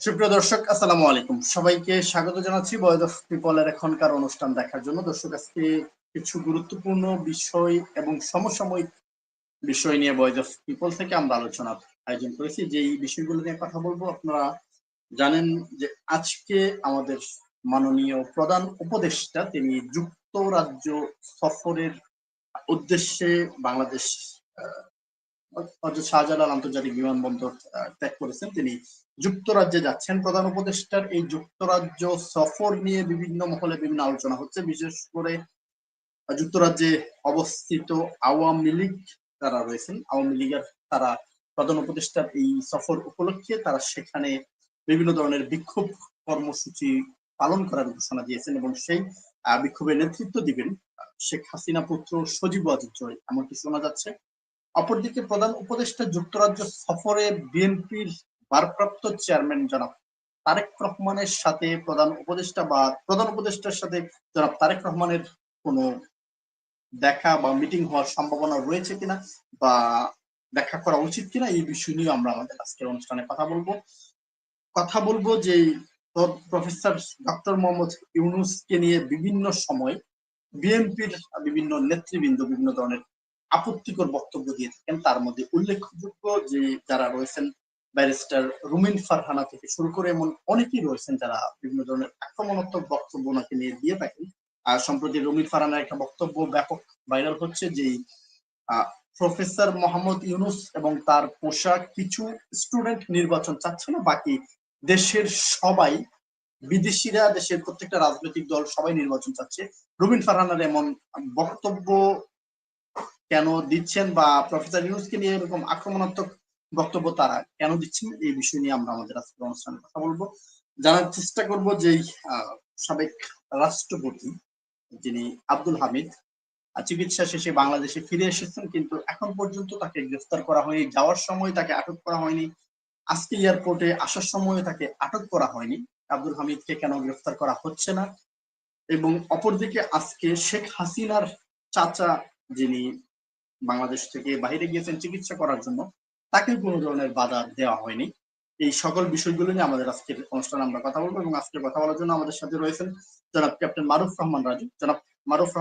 সুপ্রিয় দর্শক, আসসালামু আলাইকুম। সবাইকে স্বাগত জানাচ্ছি বয়েদ অফ পিপলের এখনকার অনুষ্ঠান দেখার জন্য। দর্শক, আজকে কিছু গুরুত্বপূর্ণ বিষয় এবং সমসাময়িক বিষয় নিয়ে বয়েদ অফ পিপল থেকে আমরা আলোচনা আয়োজন করেছি। যে এই বিষয়গুলো নিয়ে কথা বলব, আপনারা জানেন যে আজকে আমাদের মাননীয় প্রধান উপদেষ্টা, তিনি যুক্তরাজ্য সফরের উদ্দেশ্যে বাংলাদেশ শাহজালাল আন্তর্জাতিক বিমানবন্দর ত্যাগ করেছেন। তিনি যুক্তরাজ্যে যাচ্ছেন। প্রধান উপদেষ্টার এই যুক্তরাজ্য সফর নিয়ে বিভিন্ন মহলে বিভিন্ন আলোচনা হচ্ছে। বিশেষ করে যুক্তরাজ্যে অবস্থিত আওয়ামী লীগ তারা রয়েছেন। আওয়ামী লীগের তারা প্রধান উপদেষ্টার এই সফর উপলক্ষে তারা সেখানে বিভিন্ন ধরনের বিক্ষোভ কর্মসূচি পালন করার ঘোষণা দিয়েছেন এবং সেই বিক্ষোভের নেতৃত্ব দিবেন শেখ হাসিনা পুত্র সজীব ওয়াজিদ জয়। এমনকি শোনা যাচ্ছে। অপরদিকে প্রধান উপদেষ্টা যুক্তরাজ্য সফরে বিএনপির ভারপ্রাপ্ত চেয়ারম্যান জনাব তারেক রহমানের সাথে প্রধান উপদেষ্টা বা প্রধান উপদেষ্টার সাথে জনাব তারেক রহমানের কোনো দেখা বা মিটিং হওয়ার সম্ভাবনা রয়েছে কিনা বা দেখা করা উচিত কিনা এই বিষয় নিয়ে আমরা আমাদের আজকের অনুষ্ঠানে কথা বলব। কথা বলব যে প্রফেসর ডক্টর মোহাম্মদ ইউনুসকে নিয়ে বিভিন্ন সময় বিএনপির বিভিন্ন নেতৃবৃন্দ বিভিন্ন ধরনের আপত্তিকর বক্তব্য দিয়ে থাকেন। তার মধ্যে উল্লেখযোগ্য যে যারা রয়েছেন ব্যারিস্টার রুমিন ফারহানা থেকে শুরু করে এমন অনেকেই রয়েছেন যারা বিভিন্ন ধরনের আক্রমণাত্মক বক্তব্য ওনাকে নিয়ে দিয়ে থাকেন। আর সম্প্রতি রুমিন ফারহানার একটা বক্তব্য ব্যাপক ভাইরাল হচ্ছে যে প্রফেসর মোহাম্মদ ইউনুস এবং তার পোশাক কিছু স্টুডেন্ট নির্বাচন চাচ্ছে না, বাকি দেশের সবাই, বিদেশিরা, দেশের প্রত্যেকটা রাজনৈতিক দল সবাই নির্বাচন চাচ্ছে। রুবিন ফারহানার এমন বক্তব্য কেন দিচ্ছেন বা প্রফেসর ইউনুসকে নিয়ে এরকম আক্রমণাত্মক বক্তব্য তারা কেন দিচ্ছেন, এই বিষয় নিয়ে আমরা আমাদের আজকের অনুষ্ঠানে কথা বলব। জানার চেষ্টা করব যে সাবেক রাষ্ট্রপতি যিনি আব্দুল হামিদ চিকিৎসা শেষে বাংলাদেশে ফিরে এসেছেন, কিন্তু এখন পর্যন্ত তাকে গ্রেফতার করা হয়নি, যাওয়ার সময় তাকে আটক করা হয়নি, আজকে এয়ারপোর্টে আসার সময় তাকে আটক করা হয়নি, আব্দুল হামিদকে কেন গ্রেফতার করা হচ্ছে না? এবং অপরদিকে আজকে শেখ হাসিনার চাচা যিনি বাংলাদেশ থেকে বাইরে গিয়েছেন চিকিৎসা করার জন্য তাকে কোনো ধরনের বাধা দেওয়া হয়নি। এই সকল বিষয়গুলো নিয়ে আমাদের আজকের অনুষ্ঠানে আমরা কথা বলব এবং আজকে কথা বলার জন্য আমাদের সাথে রয়েছেন জনাব ক্যাপ্টেন মারুফ রহমান রাজু। জনাব মারুফ রহমান